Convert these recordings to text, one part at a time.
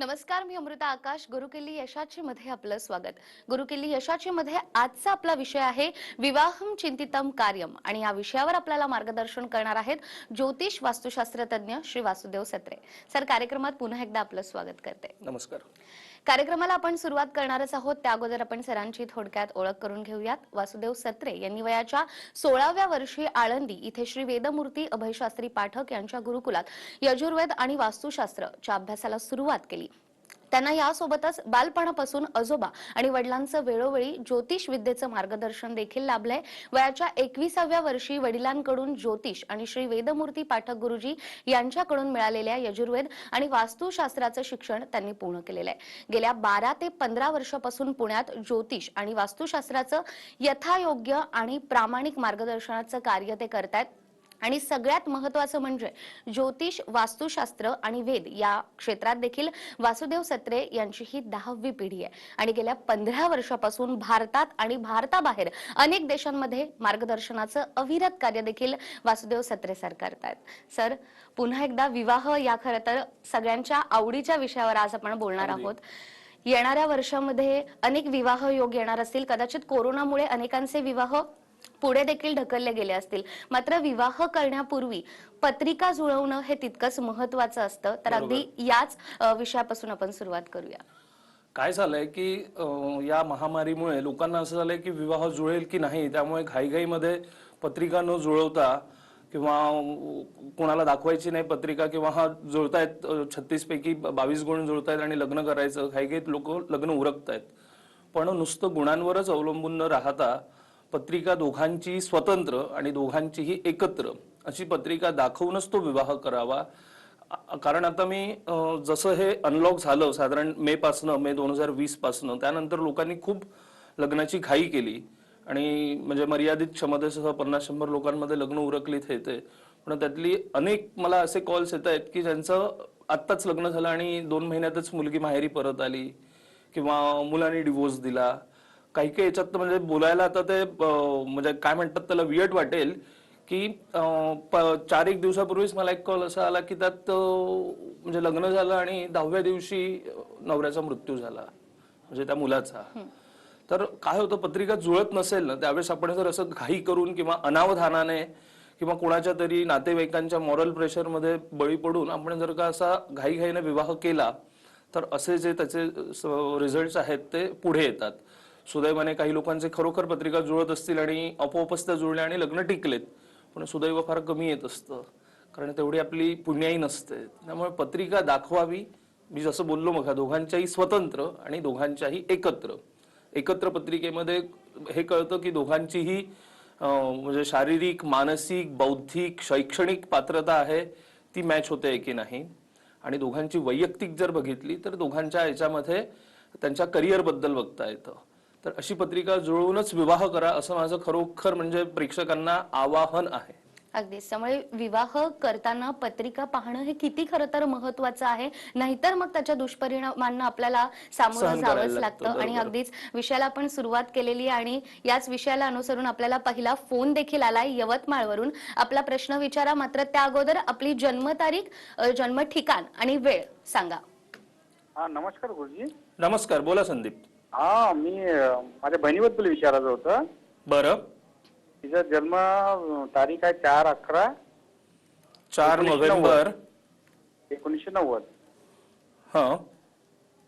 नमस्कार मी अमृता आकाश गुरुकिल्ली यशाची मध्ये आपलं स्वागत. गुरुकिल्ली यशाची मध्ये आजचा आपला विषय आहे विवाहम चिंतितम कार्यम. आणि या विषयावर आपल्याला मार्गदर्शन करणार आहेत ज्योतिष वास्तुशास्त्रज्ञ श्री वासुदेव सत्रे. सर कार्यक्रमात पुन्हा एकदा आपलं स्वागत करते. नमस्कार. कार्यक्रमाला आपण सुरुवात करणारच आहोत. त्या अगोदर आपण सरांची थोडक्यात ओळख करून घेऊयात. वासुदेव सत्रे यांनी वयाच्या सोळाव्या वर्षी आळंदी इथे श्री वेदमूर्ती अभयशास्त्री पाठक यांच्या गुरुकुलात यजुर्वेद आणि वास्तुशास्त्रच्या अभ्यासाला सुरुवात केली. त्यांना यासोबतच बालपणापासून आजोबा आणि वडिलांचं वेळोवेळी ज्योतिष विद्येचं मार्गदर्शन देखील लाभलंय. वयाच्या एकविसाव्या वर्षी वडिलांकडून ज्योतिष आणि श्री वेदमूर्ती पाठक गुरुजी यांच्याकडून मिळालेल्या यजुर्वेद आणि वास्तुशास्त्राचं शिक्षण त्यांनी पूर्ण केलेलं आहे. गेल्या बारा ते पंधरा वर्षापासून पुण्यात ज्योतिष आणि वास्तुशास्त्राचं यथायोग्य आणि प्रामाणिक मार्गदर्शनाचं कार्य ते करतायत. आणि सगळ्यात महत्वाचं म्हणजे ज्योतिष वास्तुशास्त्र आणि वेद या क्षेत्रात देखील वासुदेव सत्रे यांची ही दहावी पिढी आहे. आणि गेल्या पंधरा वर्षापासून भारतात आणि भारताबाहेर अनेक देशांमध्ये मार्गदर्शनाचं अविरत कार्य देखील वासुदेव सत्रे सर करतायत. सर पुन्हा एकदा विवाह या खरं तर सगळ्यांच्या आवडीच्या विषयावर आज आपण बोलणार. आहोत. येणाऱ्या वर्षामध्ये अनेक विवाह योग येणार असतील. कदाचित कोरोनामुळे अनेकांचे विवाह पुढे देखील ढकलले गेले असतील. मात्र विवाह करण्यापूर्वी पत्रिका जुळवणं हे तितकंच महत्वाचं असतं. तर अगदी याच विषयापासून आपण सुरुवात करूया. काय झालंय की या महामारीमुळे लोकांना असं झालंय की विवाह जुळेल की नाही त्यामुळे घाईघाईमध्ये पत्रिका न जुळवता किंवा कोणाला दाखवायची नाही पत्रिका किंवा हा जुळतायत छत्तीस पैकी बावीस गुण जुळतायत आणि लग्न करायचं घाईघाईत लोक लग्न उरकतायत. पण नुसतं गुणांवरच अवलंबून न राहता पत्रिका दोघांची स्वतंत्र आणि दोघांचीही एकत्र अशी पत्रिका दाखवूनच तो विवाह करावा. कारण आता मी जसं हे अनलॉक झालं साधारण मे पासनं मे दोन हजार वीस पासनं त्यानंतर लोकांनी खूप लग्नाची घाई केली. आणि म्हणजे मर्यादित क्षमतेसह पन्नास शंभर लोकांमध्ये लग्न उरकलीत येते ते. पण त्यातली अनेक मला असे कॉल्स येत आहेत की ज्यांचं आत्ताच लग्न झालं आणि दोन महिन्यातच मुलगी माहेरी परत आली किंवा मुलांनी डिवोर्स दिला. काही काही याच्यात म्हणजे बोलायला आता ते म्हणजे काय म्हणतात त्याला वियट वाटेल की चार एक दिवसापूर्वीच मला एक कॉल असा आला की त्यात म्हणजे लग्न झालं आणि दहाव्या दिवशी नवऱ्याचा मृत्यू झाला म्हणजे त्या मुलाचा. तर काय होतं पत्रिका जुळत नसेल ना त्यावेळेस आपण जर असं घाई करून किंवा अनावधानाने किंवा कोणाच्या तरी नातेवाईकांच्या मॉरल प्रेशरमध्ये बळी पडून आपण जर का असा घाईघाईने विवाह केला तर असे जे त्याचे रिझल्ट आहेत ते पुढे येतात. सुदैवाने काही लोकांचे खरोखर पत्रिका जुळत असतील आणि आपोआपच त्या जुळल्या आणि लग्न टिकलेत पण सुदैव फार कमी येत असतं. कारण तेवढी आपली पुण्याही नसते. त्यामुळे पत्रिका दाखवावी मी जसं बोललो मग दोघांच्याही स्वतंत्र आणि दोघांच्याही एकत्र. एकत्र पत्रिकेमध्ये हे कळतं की दोघांचीही म्हणजे शारीरिक मानसिक बौद्धिक शैक्षणिक पात्रता आहे ती मॅच होते की नाही. आणि दोघांची वैयक्तिक जर बघितली तर दोघांच्या याच्यामध्ये त्यांच्या करिअरबद्दल बघता येतं. तर अशी पत्रिका जुळवूनच विवाह करा असं माझं खरोखर म्हणजे प्रेक्षकांना आवाहन आहे. अगदीच. त्यामुळे विवाह करताना पत्रिका पाहणं हे किती खरं तर महत्वाचं आहे. नाहीतर मग त्याच्या दुष्परिणामांना आपल्याला सामोरं जावंच लागतं, आणि. अगदीच विषयाला आपण सुरुवात केलेली आहे आणि याच विषयाला अनुसरून आपल्याला पहिला फोन देखील आलाय यवतमाळवरून. आपला प्रश्न विचारा. मात्र त्या अगोदर आपली जन्मतारीख अ, जन्म ठिकाण आणि वेळ सांगा. हा नमस्कार गुरुजी. नमस्कार. बोला संदीप. हा मी अ, माझ्या बहिणीबद्दल विचारायचं होतं. बरं. तिचा जन्म तारीख आहे चार अकरा चार एकोणीसशे नोव्हेंबर. एकोणीसशे नव्वद. हा.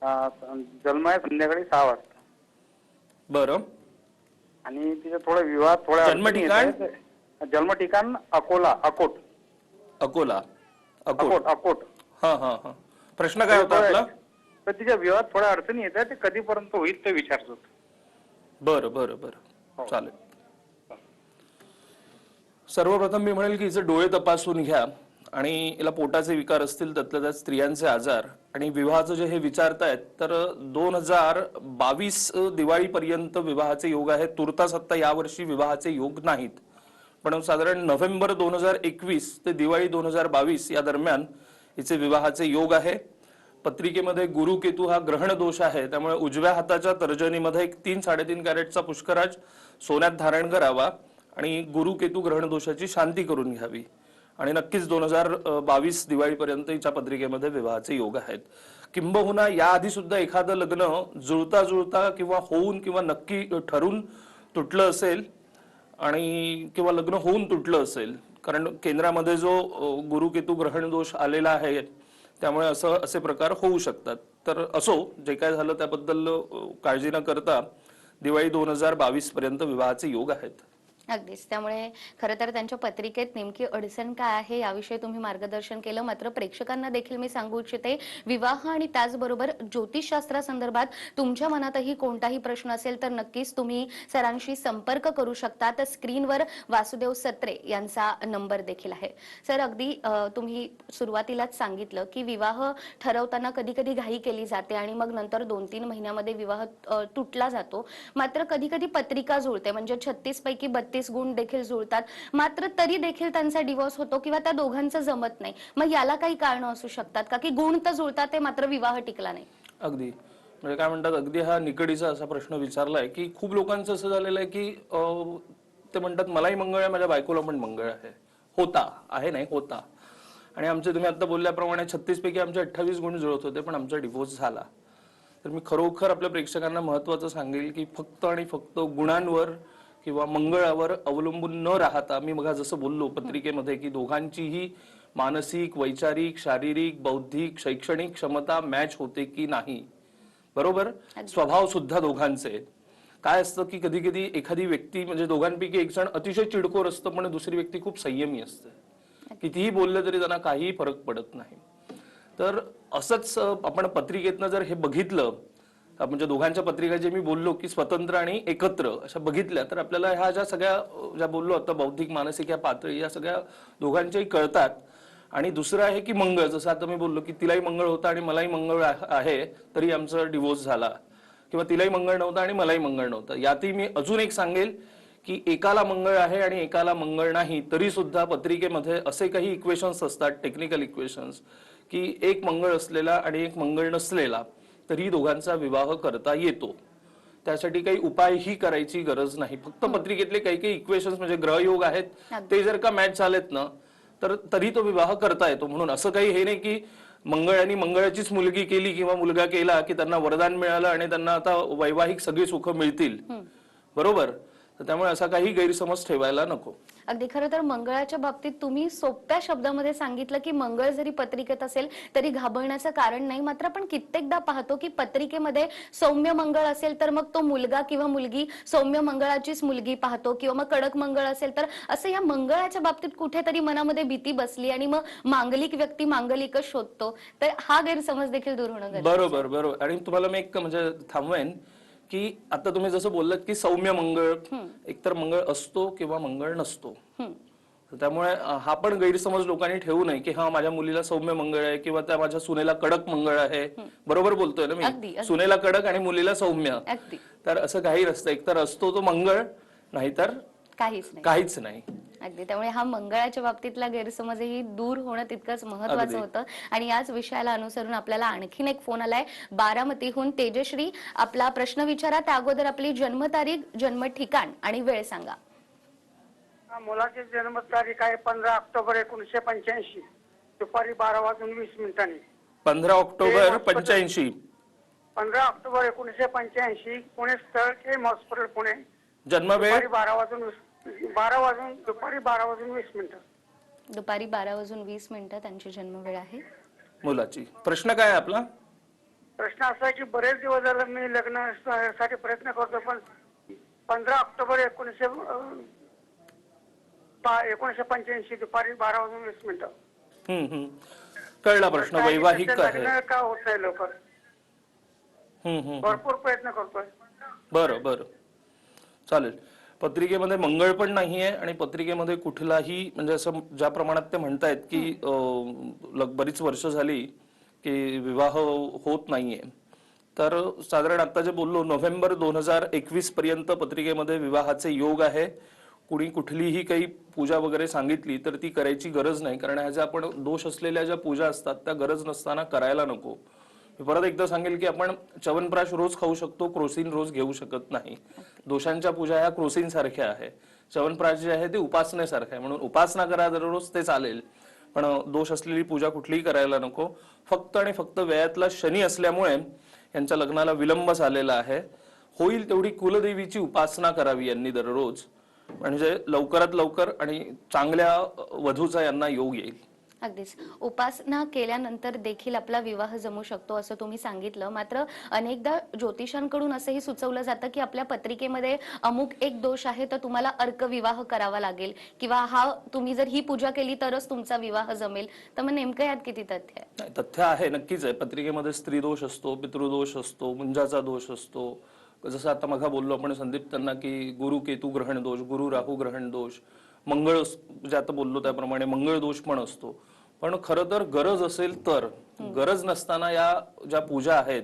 अ, जन्म आहे संध्याकाळी सहा वाजता. बरं. आणि तिचा थोडा विवाह थोड्या जन्म अडचणी येत ठिकाण? आहेत. जन्म ठिकाण अकोला अकोट. अकोला. अकोट. अकोट अकोट. हा हा हा. प्रश्न काय होता आपला? तर तिच्या विवाहात थोड्या अडचणी येत आहेत ते कधीपर्यंत होईल ते विचारत होतो बरं बरं बरं. हो. चालेल. सर्वप्रथम मी म्हणेल की हिचे डोळे तपासून घ्या आणि हिला पोटाचे विकार असतील त्यातल्या त्यात स्त्रियांचे आजार आणि विवाहाचं जे हे विचारतायत तर दोन हजार बावीस दिवाळीपर्यंत विवाहाचे योग आहेत. तुर्तास आत्ता यावर्षी विवाहाचे योग नाहीत. पण साधारण नोव्हेंबर दोन हजार एकवीस ते दिवाळी दोन हजार बावीस या दरम्यान हिचे विवाहाचे योग आहे. पत्रिकेमध्ये गुरु केतू हा ग्रहण दोष आहे. त्यामुळे उजव्या हाताच्या तर्जनीमध्ये एक तीन साडेतीन कॅरेटचा पुष्कराज सोन्यात धारण करावा आणि गुरु केतू ग्रहण दोषाची शांती करून घ्यावी. आणि नक्कीच दोन हजार बावीस दिवाळीपर्यंत हिच्या पत्रिकेमध्ये विवाहाचे योग आहेत. किंबहुना याआधी सुद्धा एखादं लग्न जुळता जुळता किंवा होऊन किंवा नक्की ठरून तुटलं असेल आणि किंवा लग्न होऊन तुटलं असेल. कारण केंद्रामध्ये जो गुरुकेतू गुरु केतू ग्रहण दोष आलेला आहे त्यामुळे असं असे प्रकार होऊ शकतात. तर असो जे काय झालं त्याबद्दल काळजी न करता दिवाळी दोन हजार बावीस पर्यंत विवाहाचे योग आहेत. अगदीच. त्यामुळे खरं तर त्यांच्या पत्रिकेत नेमकी अडचण काय आहे याविषयी तुम्ही मार्गदर्शन केलं. मात्र प्रेक्षकांना देखील मी सांगू इच्छिते विवाह आणि त्याचबरोबर ज्योतिषशास्त्रासंदर्भात तुमच्या मनातही कोणताही प्रश्न असेल तर नक्कीच तुम्ही सरांशी संपर्क करू शकता. तर स्क्रीनवर वासुदेव सत्रे यांचा नंबर देखील आहे. सर अगदी तुम्ही सुरुवातीलाच सांगितलं की विवाह ठरवताना कधी कधी घाई केली जाते आणि मग नंतर दोन तीन महिन्यामध्ये विवाह तुटला जातो. मात्र कधी कधी पत्रिका जुळते. म्हणजे छत्तीस पैकी बत्तीस गुण देखील जुळतात. मात्र तरी देखील त्यांचा डिवोर्स होतो किंवा त्या दोघांचं जमत नाही. मग याला काही कारण असू शकतात का? की गुण तर जुळतात ते मात्र विवाह टिकला नाही. अगदी. म्हणजे काय म्हणतात अगदी हा निकडीचा असा प्रश्न विचारलाय की खूप लोकांचं असं झालेलं आहे की अं, ते म्हणतात मलाही मंगळ आहे माझ्या बायकोला पण मंगळ आहे. होता आहे नाही होता. आणि आमचे तुम्ही आता बोलल्याप्रमाणे छत्तीस पैकी आमचे अठ्ठावीस गुण जुळत होते पण आमचा डिवोर्स झाला. तर मी खरोखर आपल्या प्रेक्षकांना महत्वाचं सांगेल की फक्त आणि फक्त गुणांवर किंवा मंगळावर अवलंबून न राहता मी मग जसं बोललो पत्रिकेमध्ये की दोघांचीही मानसिक वैचारिक शारीरिक बौद्धिक शैक्षणिक क्षमता मॅच होते की नाही? बरोबर? स्वभाव सुद्धा दोघांचे. काय असतं की कधी कधी एखादी व्यक्ती म्हणजे दोघांपैकी एक जण अतिशय चिडकोर असतं पण दुसरी व्यक्ती खूप संयमी असते. कितीही बोललं तरी त्यांना काहीही फरक पडत नाही. तर असंच आपण पत्रिकेतनं जर हे बघितलं म्हणजे दोघांच्या पत्रिका जे मी बोललो की स्वतंत्र आणि एकत्र अशा बघितल्या तर आपल्याला ह्या ज्या सगळ्या ज्या बोललो आता बौद्धिक मानसिक या पातळी या सगळ्या दोघांच्याही कळतात. आणि दुसरं आहे की मंगळ. जसं आता मी बोललो की तिलाही मंगळ होता आणि मलाही मंगळ आहे- तरी आमचं डिवोर्स झाला. किंवा तिलाही मंगळ नव्हतं आणि मलाही मंगळ नव्हतं. यातही मी अजून एक सांगेल की एकाला मंगळ आहे आणि एकाला मंगळ नाही तरी सुद्धा पत्रिकेमध्ये असे काही इक्वेशन्स असतात टेक्निकल इक्वेशन्स की एक मंगळ असलेला आणि एक मंगळ नसलेला. तरी दोघांचा विवाह करता येतो. त्यासाठी काही उपायही करायची गरज नाही. फक्त पत्रिकेतले काही काही इक्वेशन्स म्हणजे ग्रहयोग आहेत ते जर का मॅच झालेत ना तर तरी तो विवाह करता येतो. म्हणून असं काही हे नाही की मंगळाने मंगळाचीच मुलगी केली किंवा मुलगा केला की त्यांना वरदान मिळालं आणि त्यांना आता वैवाहिक सगळी सुख मिळतील. बरोबर? तर त्यामुळे असा काही गैरसमज ठेवायला नको. अगदी खरं तर मंगळाच्या बाबतीत तुम्ही सोप्या शब्दामध्ये सांगितलं की मंगळ जरी पत्रिकेत असेल तरी घाबरण्याचं कारण नाही. मात्र आपण कित्येकदा पाहतो की पत्रिकेमध्ये सौम्य मंगळ असेल तर मग तो मुलगा किंवा मुलगी सौम्य मंगळाचीच मुलगी पाहतो किंवा मग कडक मंगळ असेल तर असं या मंगळाच्या बाबतीत कुठेतरी मनामध्ये भीती बसली आणि मग मांगलिक व्यक्ती मांगलिकच शोधतो. तर हा गैरसमज देखील दूर होणं. बरोबर बरोबर. आणि तुम्हाला मी एक म्हणजे थांबवेन. की आता तुम्ही जसं बोललात की सौम्य मंगळ एकतर मंगळ असतो किंवा मंगळ नसतो. त्यामुळे हा पण गैरसमज लोकांनी ठेवू नये की हा माझ्या मुलीला सौम्य मंगळ आहे किंवा त्या माझ्या सुनेला कडक मंगळ आहे. बरोबर बोलतोय ना मी. सुनेला कडक आणि मुलीला सौम्य. तर असं काही नसतं. एकतर असतो तो मंगळ नाहीतर काहीच नाही. काहीच नाही. अगदी. त्यामुळे हा मंगळाच्या बाबतीतला गैरसमजही दूर होणं तितकंच महत्वाचं. होतं. आणि याच विषयाला अनुसरून आपल्याला आणखीन एक फोन आलाय. बारामतीहून तेजश्री आपला प्रश्न विचारा. त्या अगोदर आपली जन्मतारीख जन्म ठिकाण आणि वेळ सांगा. हा, मुलाची जन्मतारीख आहे पंधरा ऑक्टोबर एकोणीसशे पंच्याऐंशी. दुपारी बारा वाजून वीस मिनिटांनी. पंधरा ऑक्टोबर पंच्याऐंशी. पंधरा ऑक्टोबर एकोणीसशे पंच्याऐंशी पुणे स्थळ केम हॉस्पिटल पुणे. जन्मवेळ? दुपारी बारा वाजून वीस- बारा वाजून दुपारी बारा वाजून वीस मिनिटं. दुपारी बारा वाजून वीस मिनिटं त्यांची जन्मवेळ आहे. मुलाची. प्रश्न काय आहे आपला? प्रश्न असा आहे की बरेच दिवस झालं मी लग्नासाठी प्रयत्न करतो पण पंधरा ऑक्टोबर एकोणीसशे अं, बा- एकोणीसशे पंच्याऐंशी दुपारी बारा वाजून वीस मिनिटं. हम्म हम्म. कळला प्रश्न वैवाहिक त्याचं आहे. लग्न का होत नाही लवकर हम्म हम्म. भरपूर प्रयत्न करतोय. बरं बरं. चालेल. पत्रिकेमध्ये मंगळ पण नाहीये आणि पत्रिकेमध्ये कुठलाही म्हणजे असं ज्या प्रमाणात ते म्हणतायत की लग- बरीच वर्ष झाली की विवाह होत नाहीये. तर साधारण आता जे बोललो नोव्हेंबर दोन हजार एकवीस पर्यंत पत्रिकेमध्ये विवाहाचे योग आहे. कुणी कुठलीही काही पूजा वगैरे सांगितली तर ती करायची गरज नाही. कारण ह्या ज्या आपण दोष असलेल्या ज्या पूजा असतात त्या गरज नसताना करायला नको. मी परत एकदा सांगेल की आपण च्यवनप्राश रोज खाऊ शकतो क्रोसिन रोज घेऊ शकत नाही. दोषांच्या पूजा ह्या क्रोसिन सारख्या आहे. च्यवनप्राश जे आहे ते उपासनेसारखं आहे. म्हणून उपासना करा दररोज ते चालेल. पण दोष असलेली पूजा कुठलीही करायला नको. फक्त आणि फक्त वेळातला शनी असल्यामुळे यांच्या लग्नाला विलंब झालेला आहे. होईल तेवढी कुलदेवीची उपासना करावी यांनी दररोज. म्हणजे लवकरात लवकर आणि चांगल्या वधूचा यांना योग येईल. अगदीच. उपासना केल्यानंतर देखील आपला विवाह जमू शकतो असं तुम्ही सांगितलं. मात्र अनेकदा ज्योतिषांकडून असंही सुचवलं जातं की आपल्या पत्रिकेमध्ये अमुक एक दोष आहे तर तुम्हाला अर्क विवाह करावा लागेल. किंवा हा तुम्ही जर ही पूजा केली तरच तुमचा विवाह जमेल. तर मग नेमकं यात किती तथ्य आहे? तथ्य आहे नक्कीच आहे. पत्रिकेमध्ये स्त्री दोष असतो पितृदोष असतो मुंजाचा दोष असतो. जसं आता मघा बोललो आपण संदीप त्यांना की गुरु केतू ग्रहण दोष गुरु राहू ग्रहण दोष. मंगळ जे आता बोललो त्याप्रमाणे मंगळ दोष पण असतो. पण खरं तर गरज असेल तर गरज नसताना या ज्या पूजा आहेत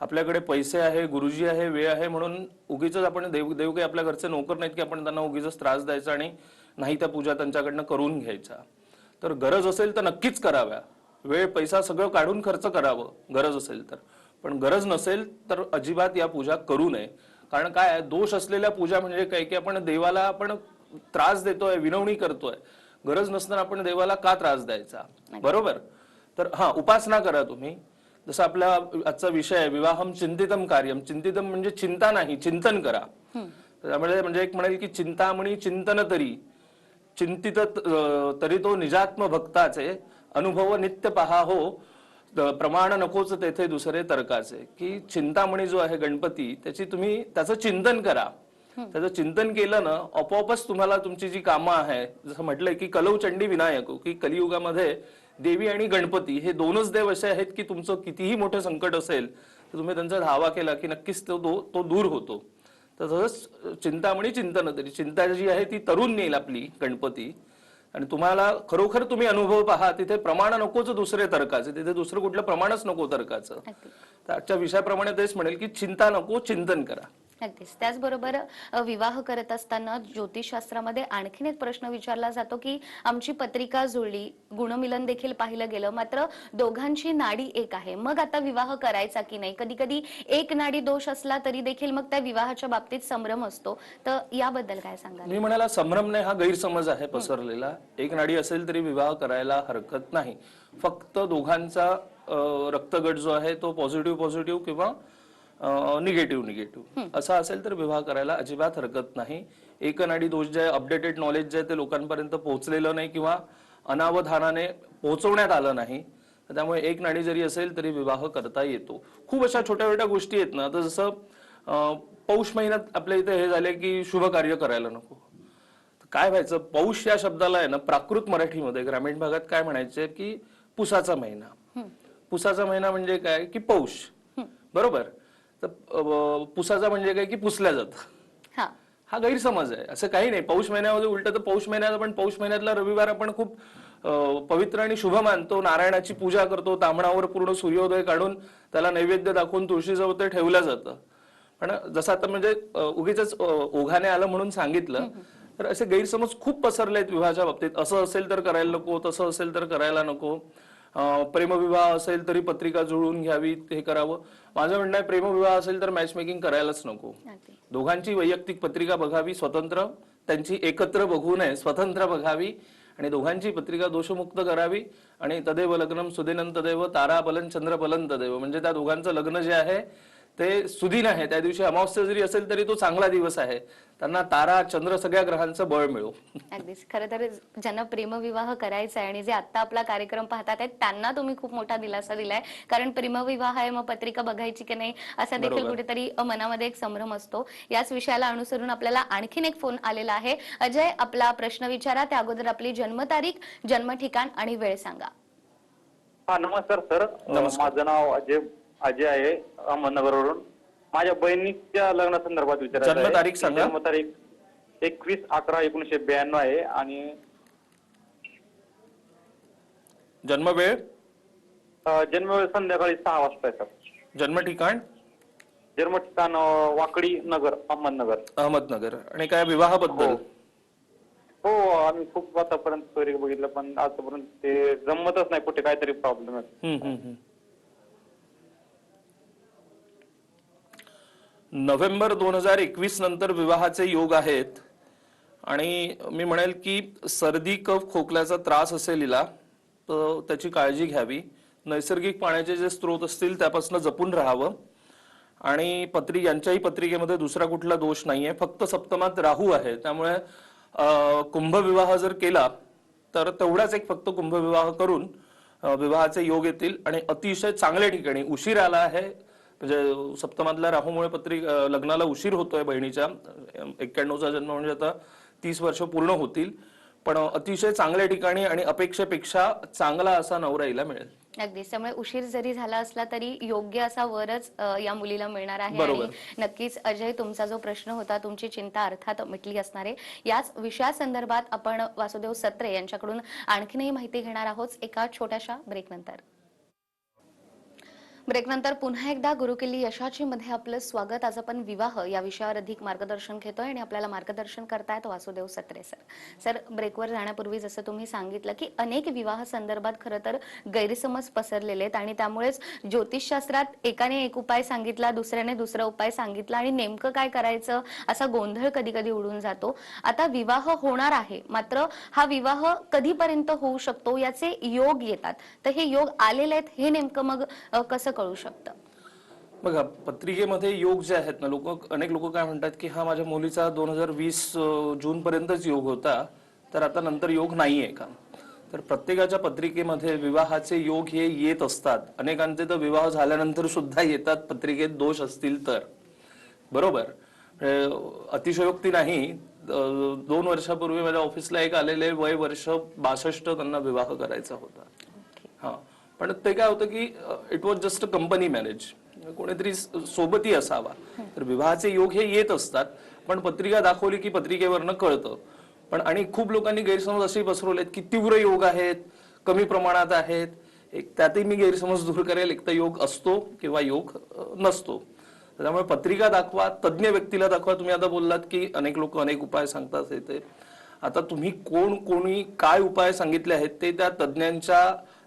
आपल्याकडे पैसे आहे गुरुजी आहे वेळ आहे म्हणून उगीच आपण देव देव काही आपल्या घरचे नोकर नाहीत की आपण त्यांना उगीच त्रास द्यायचा आणि नाही त्या पूजा त्यांच्याकडनं करून घ्यायच्या तर गरज असेल तर नक्कीच कराव्या. वेळ पैसा सगळं काढून खर्च करावं गरज असेल तर. पण गरज नसेल तर अजिबात या पूजा करू नये. कारण काय दोष असलेल्या पूजा म्हणजे काय की आपण देवाला आपण त्रास देतोय विनवणी करतोय. गरज नसताना आपण देवाला का त्रास द्यायचा? बरोबर? तर हा उपासना करा तुम्ही. जसं आपला आजचा विषय आहे विवाहम चिंतितम कार्यम. चिंतितम म्हणजे चिंता नाही चिंतन करा. त्यामुळे म्हणजे एक म्हणेल की चिंतामणी चिंतन तरी. चिंतित तरी तो निजात्म भक्ताचे. अनुभव नित्य पहा हो. प्रमाण नकोच तेथे दुसरे तर्काचे. की चिंतामणी जो आहे गणपती त्याची तुम्ही त्याचं चिंतन करा. त्याचं चिंतन केलं ना आपोआपच तुम्हाला तुमची जी कामं आहे जसं म्हटलंय की कलव चंडी विनायक की कलियुगामध्ये देवी आणि गणपती हे दोनच देव असे आहेत की तुमचं कितीही मोठं संकट असेल तर तुम्ही त्यांचा धावा केला की नक्कीच तो दो- तो दूर होतो. तर तसंच चिंतामणी चिंतन तरी चिंता जी आहे ती तरुण नेईल आपली गणपती. आणि तुम्हाला खरोखर तुम्ही अनुभव पहा तिथे प्रमाण नकोच दुसरे तर्काचे तिथे दुसरं कुठलं प्रमाणच नको तर्काचं. तर आजच्या विषयाप्रमाणे तेच म्हणेल की चिंता नको चिंतन करा. अगदीच. त्याचबरोबर विवाह करत असताना ज्योतिषशास्त्रामध्ये आणखीन एक प्रश्न विचारला जातो की आमची पत्रिका जुळली गुणमिलन देखील पाहिलं गेलं मात्र दोघांची नाडी एक आहे. मग आता विवाह करायचा की नाही? कधी कधी एक नाडी दोष असला तरी देखील मग त्या विवाहाच्या बाबतीत संभ्रम असतो. तर याबद्दल काय सांगाल? मी म्हणाला संभ्रमने हा गैरसमज आहे पसरलेला. एक नाडी असेल तरी विवाह करायला हरकत नाही. फक्त दोघांचा रक्तगट जो आहे तो पॉझिटिव्ह पॉझिटिव्ह किंवा निगेटिव्ह निगेटिव्ह असा असेल तर विवाह करायला अजिबात हरकत नाही. एक नाडी दोष जे अपडेटेड नॉलेज जे आहे ते लोकांपर्यंत पोहोचलेलं नाही किंवा अनावधानाने पोहोचवण्यात आलं नाही त्यामुळे एक नाडी जरी असेल तरी विवाह करता येतो. खूप अशा छोट्या छोट्या गोष्टी आहेत ना तर जसं पौष महिन्यात आपल्या इथे हे झाले की शुभ कार्य करायला नको. काय व्हायचं? पौष या शब्दाला आहे ना प्राकृत मराठीमध्ये ग्रामीण भागात काय म्हणायचे की पुसाचा महिना. पुसाचा महिना म्हणजे काय? की पौष. बरोबर? तर पुसाचा म्हणजे काय की पुसल्या जातं. हा. हा गैरसमज आहे. असं काही नाही. पौष महिन्यामध्ये उलट तर पौष महिन्यात आपण पौष महिन्यातला रविवार आपण खूप पवित्र आणि शुभ मानतो. नारायणाची पूजा करतो. तांबणावर पूर्ण सूर्योदय काढून त्याला नैवेद्य दाखवून तुळशीजवळ ते ठेवलं जातं. पण जसं आता म्हणजे उगीच ओघाने आलं म्हणून सांगितलं तर असे गैरसमज खूप पसरले आहेत विवाहाच्या बाबतीत. असं असेल तर करायला नको तसं असेल तर करायला नको. प्रेमविवाह असेल तरी पत्रिका जुळवून घ्यावी हे करावं. माझं म्हणणं आहे प्रेमविवाह असेल तर मॅच मेकिंग करायलाच नको. दोघांची वैयक्तिक पत्रिका बघावी स्वतंत्र. त्यांची एकत्र बघू नये स्वतंत्र बघावी. आणि दोघांची पत्रिका दोषमुक्त करावी. आणि तदेव लग्नम सुदिनं तदेव तारा बलन चंद्र बलन तदेव. म्हणजे त्या दोघांचं लग्न जे आहे ते सुदिन आहे. त्या दिवशी अमावस्या जरी असेल तरी तो चांगला दिवस आहे. त्यांना तारा चंद्र सगळ्या ग्रहांचं बळ मिळो. अगदीच. खरं तर ज्यांना प्रेमविवाह करायचा आहे आणि जे आता आपला कार्यक्रम पाहतात आहेत त्यांना तुम्ही खूप मोठा दिलासा दिलाय. कारण प्रेमविवाह आहे मग पत्रिका बघायची की नाही असा देखील बरोबर. कुठेतरी मनामध्ये एक संभ्रम असतो. याच विषयाला अनुसरून आपल्याला आणखीन एक फोन आलेला आहे. अजय आपला प्रश्न विचारा. त्या अगोदर आपली जन्मतारीख जन्म ठिकाण आणि वेळ सांगा. हा नमस्कार सर. नमस्कार. माझं नाव अजय अजय आहे अहमदनगरवरून माझ्या बहिणीच्या लग्नासंदर्भात विचारायचं आहे. जन्मतारीख सांगा. जन्मतारीख एकवीस अकरा एकोणीशे ब्याण्णव आहे आणि जन्मवेळ अं, जन्मवेळ संध्याकाळी सहा वाजता आहे सर जन्म ठिकाण जन्म ठिकाण अं, वाकडी नगर अहमदनगर अहमदनगर आणि काय विवाहाबद्दल हो. हो आम्ही खूप आतापर्यंत सोयरी बघितलं पण आतापर्यंत ते जमतच नाही कुठे काहीतरी प्रॉब्लेम आहे हम्म, हम्म, हम्म. नोव्हेंबर दोन हजार एकवीस नंतर विवाहाचे योग आहेत. आणि मी म्हणेल की सर्दी कफ खोकल्याचा त्रास असेल हिला तर त्याची काळजी घ्यावी. नैसर्गिक पाण्याचे जे स्रोत असतील त्यापासून जपून राहावं. आणि पत्री यांच्याही पत्रिकेमध्ये दुसरा कुठला दोष नाहीये. फक्त सप्तमात राहू आहे. त्यामुळे कुंभविवाह जर केला तर तेवढाच एक फक्त कुंभविवाह करून विवाहाचे योग येतील. आणि अतिशय चांगल्या ठिकाणी उशीर आला आहे. म्हणजे सप्तमातल्या राहूमुळे पत्रिक लग्नाला उशीर होतोय बहिणीच्या एक्क्याण्णवचा जन्म म्हणजे आता तीस वर्ष पूर्ण होतील. पण अतिशय चांगल्या ठिकाणी आणि अपेक्षेपेक्षा चांगला असा नवरा हिला मिळेल. अगदीच. त्यामुळे उशीर जरी झाला असला तरी योग्य असा वरच या मुलीला मिळणार आहे. आणि नक्कीच अजय तुमचा जो प्रश्न होता तुमची चिंता अर्थात मिटली असणार आहे याच विषयासंदर्भात आपण वासुदेव सत्रे यांच्याकडून आणखीनही माहिती घेणार आहोत एका छोट्याशा ब्रेकनंतर ब्रेकनंतर पुन्हा एकदा गुरुकिल्ली यशाची मध्ये आपलं स्वागत. आज आपण विवाह या विषयावर अधिक मार्गदर्शन घेतोय आणि आपल्याला मार्गदर्शन करतायत वासुदेव सत्रे सर. सर ब्रेकवर जाण्यापूर्वी जसं तुम्ही सांगितलं की अनेक विवाह संदर्भात खरं तर गैरसमज पसरलेले आहेत आणि त्यामुळेच ज्योतिषशास्त्रात एकाने एक उपाय सांगितला दुसऱ्याने दुसरा उपाय सांगितला आणि नेमकं काय करायचं असा गोंधळ कधी कधी उडून जातो. आता विवाह होणार आहे मात्र हा विवाह कधीपर्यंत होऊ शकतो याचे योग येतात. तर हे योग आलेले आहेत हे नेमकं मग कसं कळू शकतं. बघा पत्रिकेमध्ये योग जे आहेत ना लोक अनेक लोक काय म्हणतात की हा माझ्या मुलीचा दोन हजार वीस जून पर्यंतच योग होता तर आता नंतर योग नाहीये का? तर प्रत्येकाच्या पत्रिकेमध्ये विवाहाचे योग हे येत असतात. अनेकांचे तर विवाह झाल्यानंतर सुद्धा येतात पत्रिकेत दोष असतील तर. बरोबर. अतिशयोक्ती नाही. दोन वर्षापूर्वी माझ्या ऑफिसला एक आलेले वय वर्ष बासष्ट त्यांना विवाह करायचा होता. हा. पण ते काय होतं की it was just a company manage कोणीतरी सोबती असावा. तर विवाहाचे योग हे येत असतात पण पत्रिका दाखवली की पत्रिकेवरनं कळतं. पण आणि खूप लोकांनी गैरसमज असे पसरवलेत की तीव्र योग आहेत कमी प्रमाणात आहेत. एक त्यातही मी गैरसमज दूर करेल. एक तर योग असतो किंवा योग नसतो. त्यामुळे पत्रिका दाखवा तज्ज्ञ व्यक्तीला दाखवा. तुम्ही आता बोललात की अनेक लोक अनेक उपाय सांगतात येते आता तुम्ही कोण कोणी काय उपाय सांगितले आहेत ते त्या तज्ज्ञांच्या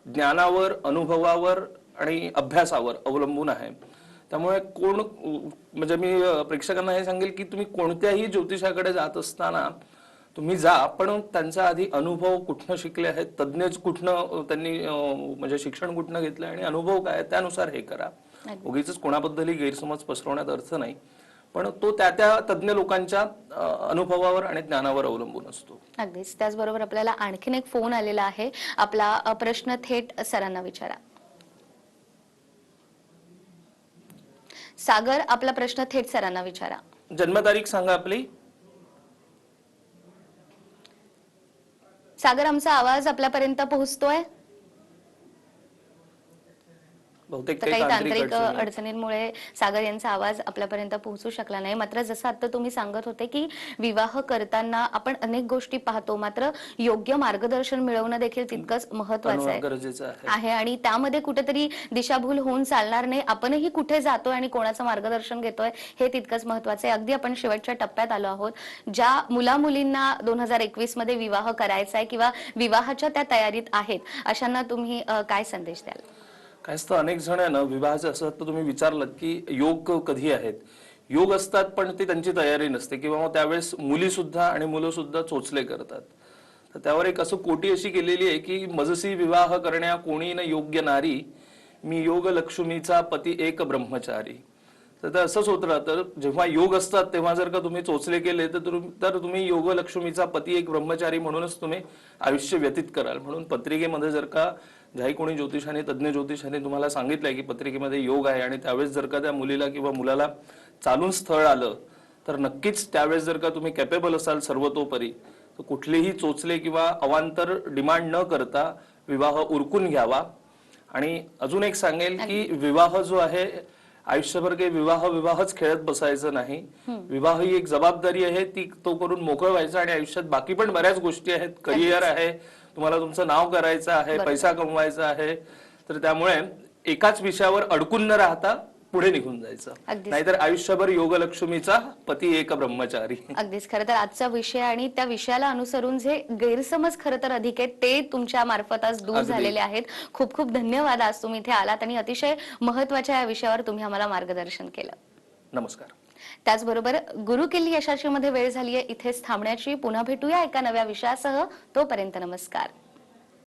ज्ञानावर अनुभवावर आणि अभ्यासावर अवलंबून आहे. त्यामुळे कोण म्हणजे मी प्रेक्षकांना हे सांगेल की तुम्ही कोणत्याही ज्योतिषाकडे जात असताना तुम्ही जा पण त्यांचा आधी अनुभव कुठनं शिकले आहेत तज्ज्ञ कुठनं त्यांनी म्हणजे शिक्षण कुठनं घेतलं आणि अनुभव काय त्यानुसार हे करा. उगीच कोणाबद्दलही गैरसमज पसरवण्यात अर्थ नाही. पण तो त्या त्या तज्ज्ञ लोकांच्या अनुभवावर आणि ज्ञानावर अवलंबून असतो. अगदीच. त्याचबरोबर आपल्याला आणखीन एक फोन आलेला आहे. आपला प्रश्न थेट सरांना विचारा. सागर आपला प्रश्न थेट सरांना विचारा. जन्मतारीख सांगा आपली. सागर आमचा आवाज आपल्यापर्यंत पोहोचतोय? बहुतेक तर काही तांत्रिक. अडचणींमुळे सागर यांचा आवाज आपल्यापर्यंत पोहोचू शकला नाही. मात्र जसं आता तुम्ही सांगत होते की विवाह करताना आपण अनेक गोष्टी पाहतो मात्र योग्य मार्गदर्शन मिळवणं देखील तितकंच महत्वाचं आहे. आणि त्यामध्ये कुठेतरी दिशाभूल होऊन चालणार नाही. आपणही कुठे जातोय आणि कोणाचं मार्गदर्शन घेतोय हे तितकंच महत्वाचं आहे. अगदी आपण शेवटच्या टप्प्यात आलो आहोत ज्या मुला मुलींना दोन हजार एकवीसमध्ये विवाह करायचा आहे किंवा विवाहाच्या त्या तयारीत आहेत अशांना तुम्ही काय संदेश द्याल? काय असतं अनेक जण आहे ना विवाहाचे असं तर तुम्ही विचारलं की योग कधी आहेत? योग असतात पण ती त्यांची तयारी नसते किंवा मग त्यावेळेस मुली सुद्धा आणि मुलं सुद्धा चोचले करतात. तर त्यावर एक असं कोटी अशी केलेली आहे की मजसी विवाह करण्या कोणी न योग्य नारी मी योग लक्ष्मीचा पती एक ब्रह्मचारी. तर ते असंच होत राहतं जेव्हा योग असतात तेव्हा जर का तुम्ही चोचले केले तर तर तुम्ही योग लक्ष्मीचा पती एक ब्रह्मचारी म्हणूनच तुम्ही आयुष्य व्यतीत कराल. म्हणून पत्रिकेमध्ये जर का ज्याही कोणी ज्योतिषाने तज्ज्ञ ज्योतिषाने तुम्हाला सांगितलंय की पत्रिकेमध्ये योग आहे आणि त्यावेळेस जर का त्या मुलीला किंवा मुलाला चालून स्थळ आलं तर नक्कीच त्यावेळेस जर का तुम्ही कॅपेबल असाल सर्वतोपरी तर कुठलेही चोचले किंवा अवांतर डिमांड न करता विवाह उरकून घ्यावा. आणि अजून एक सांगेल की विवाह जो आहे आयुष्यभर काही विवाह विवाहच खेळत बसायचं नाही. विवाह ही एक जबाबदारी आहे ती तो करून मोकळ व्हायचं आणि आयुष्यात बाकी पण बऱ्याच गोष्टी आहेत. करिअर आहे तुम्हाला तुमचं नाव करायचं आहे पैसा कमवायचा आहे तर त्यामुळे एकाच विषयावर अडकून न राहता पुढे निघून जायचं. नाहीतर आयुष्यभर योगलक्ष्मीचा पती एक ब्रह्मचारी. अगदीच. खरं तर आजचा विषय आणि त्या विषयाला अनुसरून जे गैरसमज खरं तर अधिक आहेत ते तुमच्या मार्फत आज दूर. झालेले आहेत. खूप खूप धन्यवाद आज तुम्ही इथे आलात आणि अतिशय महत्त्वाच्या या विषयावर तुम्ही आम्हाला मार्गदर्शन केलं. नमस्कार. त्याचबरोबर गुरु किल्ली यशाची मध्ये वेळ झालीये इथेच थांबण्याची पुन्हा भेटूया एका नव्या विषयासह. तोपर्यंत नमस्कार.